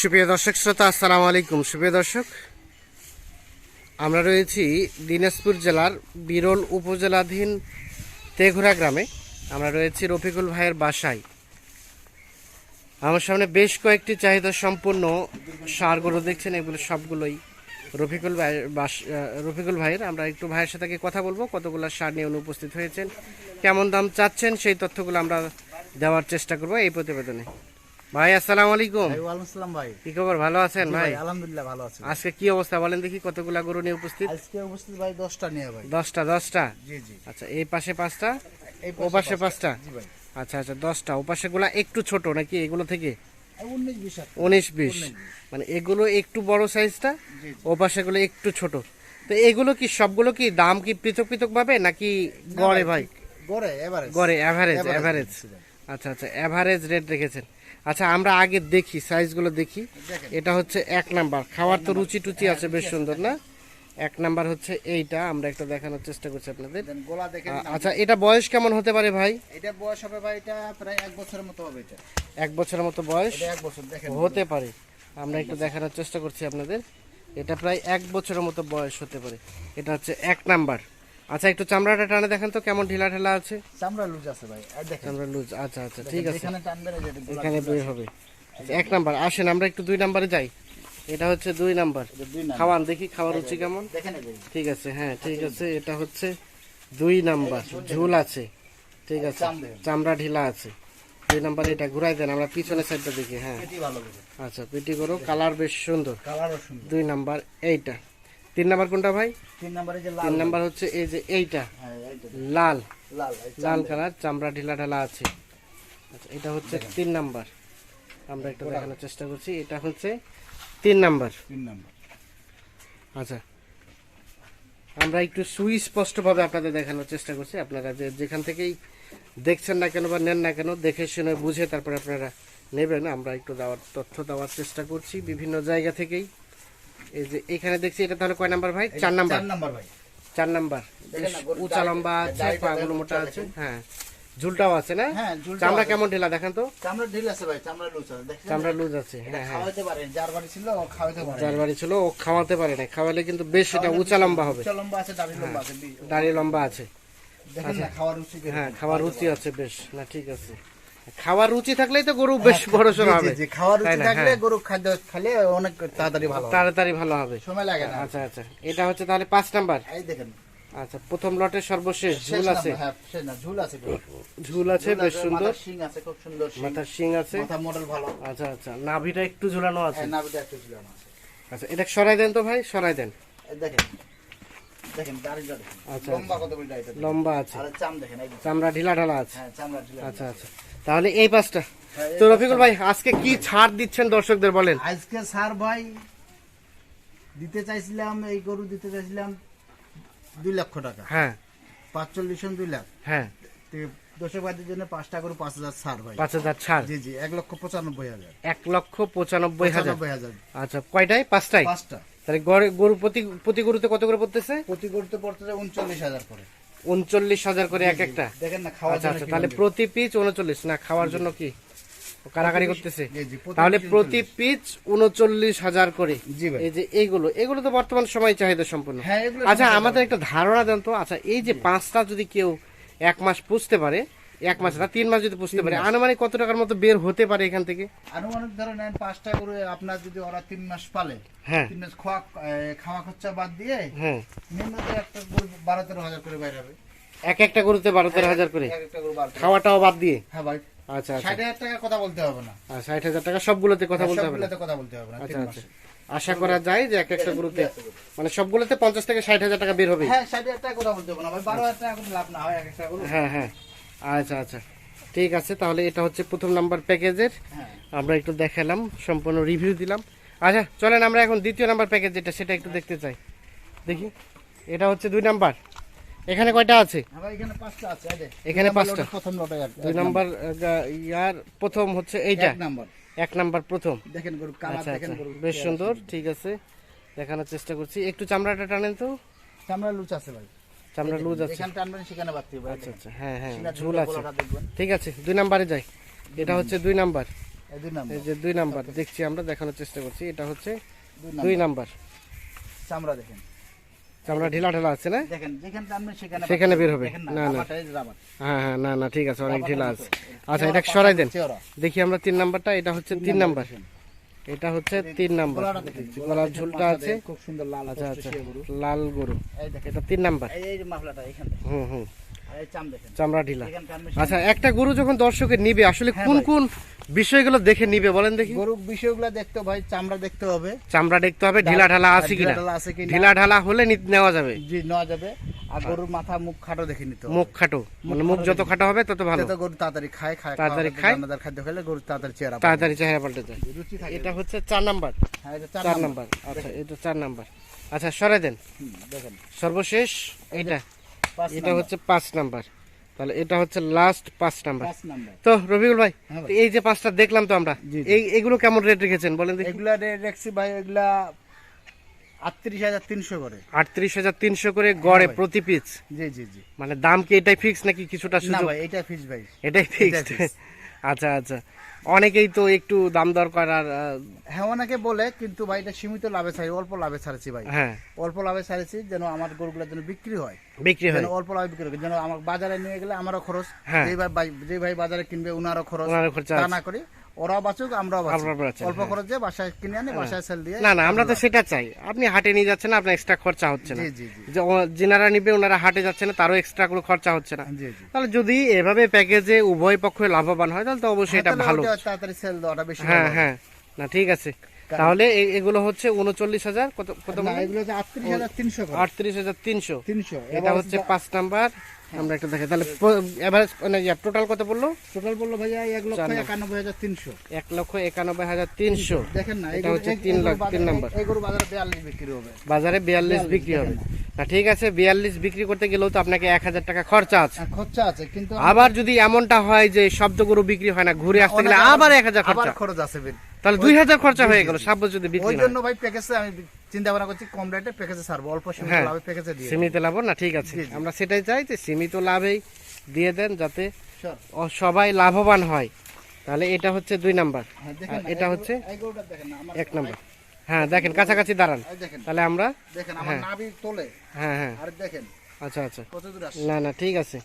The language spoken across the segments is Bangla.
সুপ্রিয় দর্শক শ্রোতা, আসসালামু আলাইকুম। সুপ্রিয় দর্শক, আমরা রয়েছি দিনাজপুর জেলার বিরল উপজেলাধীন তেঘুরা গ্রামে। আমরা রয়েছি রফিকুল ভাইয়ের বাসায়। আমার সামনে বেশ কয়েকটি চাহিদা সম্পূর্ণ সারগুলো দেখছেন, এগুলো সবগুলোই রফিকুল ভাইয়ের বাস রফিকুল ভাইয়ের। আমরা একটু ভাইয়ের সাথে কথা বলব, কতগুলো সার নিয়ে উপস্থিত হয়েছেন, কেমন দাম চাচ্ছেন, সেই তথ্যগুলো আমরা দেওয়ার চেষ্টা করব এই প্রতিবেদনে। ভাই আসসালামু আলাইকুম। ভাই ওয়ালাইকুম আসসালাম ভাই। কি খবর? ভালো আছেন ভাই? আলহামদুলিল্লাহ ভালো আছি আজকে কি অবস্থা বলেন দেখি কতগুলা গরু নিয়ে উপস্থিত? আজকে উপস্থিত ভাই দশটা নিয়ে ভাই। দশটা দশটা? জি জি। আচ্ছা এই পাশে পাঁচটা? ও পাশে পাঁচটা। জি ভাই। আচ্ছা আচ্ছা দশটা। ও পাশে গুলা একটু ছোট নাকি এগুলো থেকে? উনিশ বিশ মানে এগুলো একটু বড় সাইজটা ও পাশে গুলো একটু ছোট। তো এগুলো কি সবগুলো কি দাম কি পৃথক পৃথক পাবে নাকি গড়ে ভাই গড়ে এবারে গড়ে Average অ্যাভারেজ আচ্ছা আচ্ছা অ্যাভারেজ রেট রেখেছেন। আচ্ছা আমরা আগে দেখি সাইজগুলো দেখি। এটা হচ্ছে এক নাম্বার। খাওয়ার তো রুচি টুচি আছে বেশ সুন্দর না? এক নাম্বার হচ্ছে এইটা আমরা একটা দেখানোর চেষ্টা করছি আপনাদের। আচ্ছা এটা বয়স কেমন হতে পারে ভাই? এটা বয়স হবে ভাই এটা প্রায় এক বছরের মতো হবে এটা। এক বছরের মতো বয়স? এক বছর দেখেন। হতে পারে। আমরা একটু দেখানোর চেষ্টা করছি আপনাদের। এটা প্রায় এক বছরের মতো বয়স হতে পারে। এটা হচ্ছে এক নাম্বার। আচ্ছা একটু চামড়াটা টানে দেখেন তো কেমন ঢিলা ঢালা আছে। চামড়া লুজ আছে ভাই আর দেখেন। চামড়া লুজ আচ্ছা আচ্ছা ঠিক আছে। এখানে টানবেন এখানে বের হবে। এক নাম্বার আসেন আমরা একটু দুই নাম্বারে যাই। এটা হচ্ছে দুই নাম্বার। খাওয়ান দেখি খাওয়ার রুচি কেমন? দেখেন ঠিক আছে হ্যাঁ ঠিক আছে এটা হচ্ছে দুই নাম্বার। ঝুল আছে। ঠিক আছে চামড়া ঢিলা আছে। দুই নাম্বার এটা ঘুরাই দেন আমরা পিছনের সাইডটা দেখি হ্যাঁ। আচ্ছা পেটি করো কালার বেশ সুন্দর। কালারও সুন্দর। দুই নাম্বার এইটা। তিন নাম্বার কোনটা ভাই? তিন নম্বরে যে লাল। তিন নাম্বার হচ্ছে এই যে এইটা। হ্যাঁ এইটা। লাল। লাল লাল কালার চামড়া ঢিলা ঢালা আছে। আচ্ছা এটা হচ্ছে তিন নাম্বার। আমরা একটু দেখানোর চেষ্টা করছি এটা হচ্ছে তিন নাম্বার। তিন নম্বর। আচ্ছা আমরা একটু সুস্পষ্টভাবে আপনাদের দেখানোর চেষ্টা করছি। আপনারা যে যেখান থেকেই দেখছেন না কেন বা নেন না কেন দেখে শুনে বুঝে তারপরে আপনারা নেবেন। আমরা একটু দেওয়ার তথ্য দেওয়ার চেষ্টা করছি বিভিন্ন জায়গা থেকেই। এই যে এখানে দেখছি এটা তাহলে কয় নাম্বার ভাই? চার নাম্বার। চার নম্বর ভাই। চার উঁচা লম্বা আছে দাড়িটা পাগুলো মোটা আছে। হ্যাঁ ঝুলটাও আছে না? হ্যাঁ চামড়া কেমন ঢিলা দেখেন তো? চামড়া ঢিল আছে ভাই চামড়া লুজ আছে চামড়া লুজ আছে হ্যাঁ হ্যাঁ। যার বাড়ি ছিল ও খাওয়াইতে পারে। যার বাড়ি ছিল ও খাওয়াতে পারে না খাওয়ালে কিন্তু বেশ এটা উঁচা লম্বা হবে। উচ্চ লম্বা আছে দাড়ি লম্বা আছে বি- দাড়ি লম্বা আছে। দেখেন খাওয়ার রুচি হ্যাঁ খাওয়ার রুচি আছে বেশ না ঠিক আছে। খাওয়ার রুচি থাকলেই তো গরু বেশ বড় জি, হবে। খাওয়ার রুচি থাকলে হ্যাঁ। গরু খাদ্য খেলে অনেক তাড়াতাড়ি ভালো তাড়াতাড়ি ভালো হবে। সময় লাগে না। আচ্ছা আচ্ছা। এটা হচ্ছে তাহলে পাঁচ নাম্বার। এই দেখেন। আচ্ছা প্রথম লটের সর্বশেষ ঝুল আছে। হ্যাঁ, ঝুল আছে ঝুল আছে বেশ সুন্দর। শিং আছে খুব সুন্দর। মাথার শিং আছে। মাথা মডেল ভালো। আচ্ছা আচ্ছা। নাভিটা একটু ঝুলানো আছে। হ্যাঁ, নাভিটা একটু ঝুলানো আছে। আচ্ছা এটা সরাই দেন তো ভাই সরাই দেন। এই দেখেন। দেখেন দাড়িটা দেখেন। আচ্ছা, লম্বা কত বড় দেখেন। লম্বা আছে। আর চাম দেখেন এই চামড়া ঢিলা ঢালা আছে। হ্যাঁ চামড়া ঝুলানো। আচ্ছা আচ্ছা। তাহলে এই পাঁচটা। তো রফিকুল ভাই আজকে কি ছাড় দিচ্ছেন দর্শকদের বলেন? আজকে স্যার ভাই দিতে চাইছিলাম এই গরু দিতে চাইছিলাম দুই লক্ষ টাকা। হ্যাঁ। পাঁচচল্লিশ দুই লাখ। হ্যাঁ। তো দর্শক ভাইদের জন্য পাঁচটা গরু পাঁচ হাজার ছাড় ভাই। পাঁচ হাজার ছাড়? জি জি এক লক্ষ পঁচানব্বই হাজার। এক লক্ষ পঁচানব্বই হাজার? আচ্ছা কয়টায়? পাঁচটায়? পাঁচটা। তাহলে গরু প্রতি প্রতি গরুতে কত করে পড়তেছে? প্রতি গরুতে পড়তেছে উনচল্লিশ হাজার করে। উনচল্লিশ হাজার করে এক একটা? দেখেন না খাওয়ার আচ্ছা আচ্ছা তাহলে প্রতি পিচ উনচল্লিশ না খাওয়ার জন্য কি? কারাকারি করতেছে? তাহলে প্রতি পিচ উনচল্লিশ হাজার করে। জি ভাই। এই যে এইগুলো এগুলো তো বর্তমান সময় চাহিদা সম্পূর্ণ হ্যাঁ, আচ্ছা আমাদের একটা ধারণা দেন তো। আচ্ছা এই যে পাঁচটা যদি কেউ এক মাস পুষতে পারে এক মাস না তিন মাস যদি পুষতে পারে। আনুমানিক কত টাকার মতো বের হতে পারে এখান থেকে? আনুমানিক ধরে নেন পাঁচটা গরু আপনার যদি ওরা তিন মাস পালে হ্যাঁ। তিন মাস খাওয়া খাওয়া খরচা বাদ দিয়ে হ্যাঁ। নিম্নত একটা গরু বারো তেরো হাজার করে বাইরে হবে এক একটা গরুতে বারো তেরো হাজার করে? বারো। খাওয়াটাও বাদ দিয়ে? হ্যাঁ ভাই। আচ্ছা আচ্ছা। ষাট হাজার টাকা কথা বলতে হবে না। ষাট হাজার টাকা সবগুলোতে কথা বলতে হবে না? কথা বলতে হবে না আচ্ছা আচ্ছা। আশা করা যায় যে এক একটা গরুতে মানে সবগুলোতে পঞ্চাশ থেকে ষাট হাজার টাকা বের হবে? হ্যাঁ ষাট হাজার টাকা কথা বলতে হবে না ভাই। বারো হাজার টাকা লাভ না হয় এক একটা হ্যাঁ হ্যাঁ। আচ্ছা আচ্ছা। ঠিক আছে তাহলে এটা হচ্ছে প্রথম নাম্বার প্যাকেজের। হ্যাঁ। আমরা একটু দেখালাম সম্পূর্ণ রিভিউ দিলাম। আচ্ছা চলেন আমরা এখন দ্বিতীয় নাম্বার প্যাকেজ যেটা সেটা একটু দেখতে চাই। দেখি। এটা হচ্ছে দুই নাম্বার। এখানে কয়টা আছে? হ্যাঁ এখানে পাঁচটা দুই নাম্বার ইয়ার প্রথম হচ্ছে এইটা। এক নাম্বার। প্রথম। আচ্ছা আচ্ছা। বেশ সুন্দর ঠিক আছে। দেখানোর চেষ্টা করছি। একটু চামড়াটা টানেন তো। চামড়া লুচ আছে ভাই। চামড়া লুজ আছে। যেখানে টানবেন সেখানে বাড়তে হবে আচ্ছা আচ্ছা হ্যাঁ হ্যাঁ ঝুল আছে। ঠিক আছে দুই নাম্বারে যাই। এটা হচ্ছে দুই নাম্বার। এই যে দুই নাম্বার দেখছি আমরা দেখানোর চেষ্টা করছি। এটা হচ্ছে দুই নাম্বার। চামড়া দেখেন। চামড়া ঢিলা ঢালা আছে না? সেখানে বের হবে। না, না। হ্যাঁ হ্যাঁ না না ঠিক আছে অনেক ঢিলা আছে। আচ্ছা এটা সরাই দেন। দেখি আমরা তিন নাম্বারটা এটা হচ্ছে তিন নাম্বার। এটা হচ্ছে তিন নাম্বার। গলার ঝুলটা আছে। খুব সুন্দর লাল আচ্ছা আচ্ছা গরু। লাল গরু। এটা তিন নাম্বার। এই এই যে মাফলাটা এখান হুম হুম। চামড়া ঢিলা। আচ্ছা একটা গরু যখন দর্শকের নিবে আসলে হ্যাঁ কোন কোন বিষয়গুলো দেখে নিবে বলেন দেখি। গরু বিষয়গুলো দেখতে ভাই চামড়া দেখতে হবে। চামড়া দেখতে হবে ঢিলা ঢালা আছে কিনা? ঢিলা ঢালা হলে নেওয়া যাবে। জি নেওয়া যাবে। আর গরুর মাথা মুখ খাটো দেখে নিতে মুখ খাটো মানে মুখ যত খাটো হবে তত ভালো। গরু তাড়াতাড়ি খায় খায় তাড়াতাড়ি খায়। দানাদার খাদ্য খেলে গরু তাড়াতাড়ি চেহারা তাড়াতাড়ি চেহারা পাল্টে যায়। এটা হচ্ছে চার নাম্বার। হ্যাঁ এটা চার চার নাম্বার। নাম্বার। আচ্ছা এটা চার নাম্বার। আচ্ছা সরাই দেন। দেখেন। সর্বশেষ এটা। এটা হচ্ছে পাঁচ নাম্বার। তাহলে এটা হচ্ছে লাস্ট পাঁচ নাম্বার। তো রবিউল ভাই হ্যাঁ এই যে পাঁচটা দেখলাম তো আমরা। এই এগুলো কেমন রেট রেখেছেন? বলেন এগুলা রে- দেখছি ভাই এগুলা আটত্রিশ হাজার তিনশো করে। আটত্রিশ হাজার তিনশো করে গড়ে প্রতি পিস জি জি জি। মানে দাম কি এটাই ফিক্স নাকি কিছুটা সুযোগ? ভাই এটা ফিস ভাই। এটাই ফিক্সড আচ্ছা আচ্ছা। অনেকেই তো একটু দাম দর করার হ্যাঁ অনেকে বলে কিন্তু ভাই এটা সীমিত লাভে ছাড়ি অল্প লাভে ছাড়ছি ভাই। হ্যাঁ। অল্প লাভে ছাড়ছি যেন আমার গরুগুলো যেন বিক্রি হয়। বিক্রি হয়। যেন অল্প লাভে বিক্রি হয়। যেন আমার বাজারে নিয়ে গেলে আমারও খরচ হ্যাঁ। যে ভাই যে ভাই বাজারে কিনবে উনারও খরচ ওনারও খরচা না করি। ওরাও বাঁচুক আমরাও বাঁচুক অল্প হ্যাঁ। খরচে বাসায় কিনে আনি বাসায় সেল দিয়ে না না আমরা তো সেটা চাই। আপনি হাটে নিয়ে যাচ্ছেন আপনার এক্সট্রা খরচা হচ্ছে না। যে যেনারা নিবে ওনারা হাটে যাচ্ছে না তারও এক্সট্রা কোনো খরচা হচ্ছে না। তাহলে যদি এভাবে প্যাকেজে উভয় পক্ষে লাভবান হয় তাহলে তো অবশ্যই এটা ভালো। তাড়াতাড়ি সেল দেওয়াটা বেশি হ্যাঁ হ্যাঁ। না ঠিক আছে। তাহলে এগুলো হচ্ছে উনচল্লিশ হাজার কত কত এগুলো হচ্ছে আটত্রিশ হাজার তিনশো আটত্রিশ হাজার তিনশো। তিনশো এটা হচ্ছে পাঁচ নাম্বার। আমরা একটু দেখে তাহলে এভারেজ মানে টোটাল কত পড়ল টোটাল বলল ভাইয়া এক লক্ষ একানব্বই হাজার তিনশো। এক লক্ষ একানব্বই হাজার তিনশো। দেখেন না এটা হচ্ছে তিন এগুলো লাখ, তিন নাম্বার। এই গরু বাজারে বিয়াল্লিশ বিক্রি হবে। বাজারে বিয়াল্লিশ বিক্রি হবে। না। ঠিক আছে বিয়াল্লিশ বিক্রি করতে গেলেও তো আপনাকে এক হাজার টাকা খরচা আছে। খরচা আছে কিন্তু আবার যদি এমনটা হয় যে শব্দগুলো বিক্রি হয় না ঘুরে আসতে গেলে আবার এক হাজার খরচা। খরচ আছে। তাহলে দুই হাজার খরচা হয়ে গেল যদি বিক্রি জন্য ভাই প্যাকেজে আমি চিন্তা ভাবনা করছি কম রেটে প্যাকেজে ছাড়বো অল্প সীমিত হ্যাঁ। লাভে প্যাকেজে দিয়ে সীমিত লাভ না ঠিক আছে। আমরা সেটাই চাই যে সীমিত লাভেই দিয়ে দেন যাতে সবাই লাভবান হয়। তাহলে এটা হচ্ছে দুই নাম্বার। হ্যাঁ, এটা হচ্ছে এক নাম্বার। হ্যাঁ দেখেন কাছাকাছি দাঁড়ান। তাহলে আমরা দেখেন আমার নাভি তোলে। হ্যাঁ হ্যাঁ। আর দেখেন আচ্ছা আচ্ছা। না না ঠিক আছে।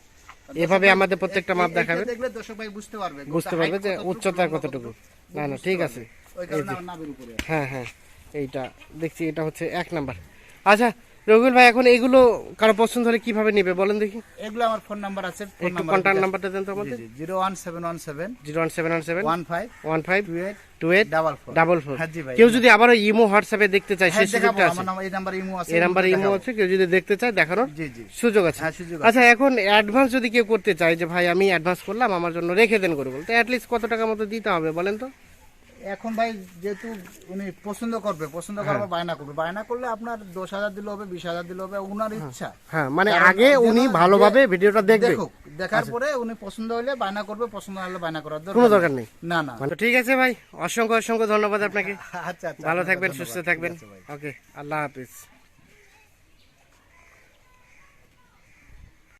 এভাবে আমাদের প্রত্যেকটা মাপ দেখলে দর্শক ভাই বুঝতে পারবে বুঝতে পারবে যে উচ্চতা কতটুকু, না না বুঝতে ঠিক পারবে। আছে ওই কারণে আমার নাভির উপরে আছে। হ্যাঁ হ্যাঁ এইটা দেখছি এটা হচ্ছে এক নাম্বার আচ্ছা রবিউল ভাই এখন এগুলো কারও পছন্দ হলে কীভাবে নেবে বলেন দেখি। এগুলো আমার ফোন নাম্বার আছে ফোন একটু কন্ট্যাক্ট নাম্বারটা দেন তো আমাদের। Zero one seven one seven zero one seven one seven one five one five two eight two eight double four. Double four. হ্যাঁ জি ভাই কেউ যদি আবারও ইমো হোয়াটসঅ্যাপে দেখতে চায় হ্যাঁ সেই সুযোগটা আছে। আমার নাম্বার এই নাম্বার ইমো আছে এই নাম্বারে ইমো আছে কেউ যদি দেখতে চায় দেখানোর জি জি। সুযোগ আছে। হ্যাঁ সুযোগ আচ্ছা এখন অ্যাডভান্স যদি কেউ করতে চায় যে ভাই আমি অ্যাডভান্স করলাম আমার জন্য রেখে দেন করে বলতে অ্যাটলিস্ট কত টাকা মতো দিতে হবে বলেন তো? এখন ভাই যেহেতু উনি পছন্দ করবে পছন্দ হ্যাঁ। করবে বায়না করবে। বায়না করলে আপনার দশ হাজার দিলে হবে বিশ হাজার দিলে হবে উনার ইচ্ছা। হ্যাঁ মানে আগে উনি ভালোভাবে ভিডিওটা দেখবে। দেখার পরে উনি পছন্দ হলে বায়না করবে পছন্দ হলে বায়না করার কোনো দরকার নেই। না না। মানে ঠিক আছে ভাই। অসংখ্য অসংখ্য ধন্যবাদ আপনাকে। আচ্ছা আচ্ছা ভালো থাকবেন সুস্থ থাকবেন। ওকে আল্লাহ হাফিজ।